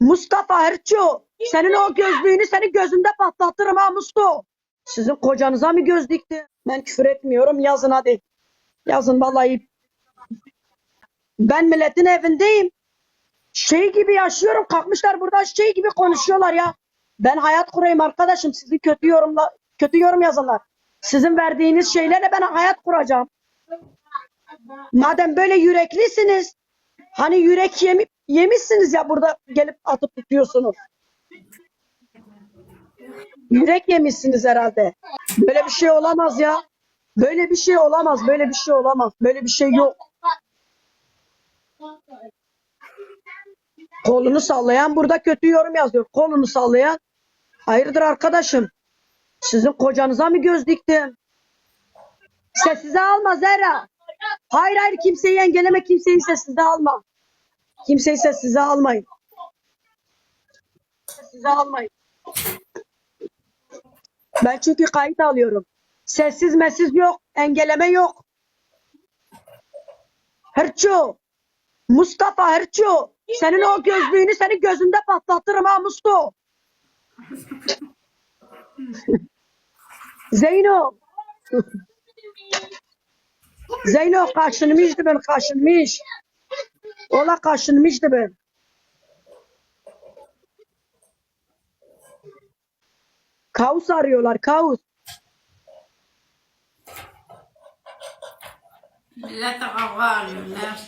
Mustafa Erço. Senin o gözlüğünü senin gözünde patlatırım ha Musto. Sizin kocanıza mı göz dikti? Ben küfür etmiyorum. Yazın hadi. Yazın vallahi. Ben milletin evindeyim. Şey gibi yaşıyorum. Kalkmışlar burada şey gibi konuşuyorlar ya. Ben hayat kurayım arkadaşım. Sizi kötü yorumla kötü yorum yazanlar. Sizin verdiğiniz şeylerle ben hayat kuracağım. Madem böyle yüreklisiniz. Hani yürek yemi, yemişsiniz ya burada gelip atıp tutuyorsunuz. Yürek yemişsiniz herhalde. Böyle bir şey olamaz ya. Böyle bir şey olamaz. Böyle bir şey olamaz. Böyle bir şey yok. Kolunu sallayan burada kötü yorum yazıyor. Kolunu sallayan. Hayırdır arkadaşım? Sizin kocanıza mı göz diktim? Sessize alma Zehra. Hayır hayır kimseyi engelleme kimseyi sessize alma. Kimseyi sessize almayın. Sessize almayın. Ben çünkü kayıt alıyorum. Sessiz mesiz yok. Engelleme yok. Hırço. Mustafa Hırço. Senin o gözlüğünü senin gözünde patlatırım ha Musto. Zeyno. Zeyno kaşınmıştı ben kaşınmış. Ola kaşınmıştı ben. Kaus arıyorlar kaus. Millete kavga arıyorlar.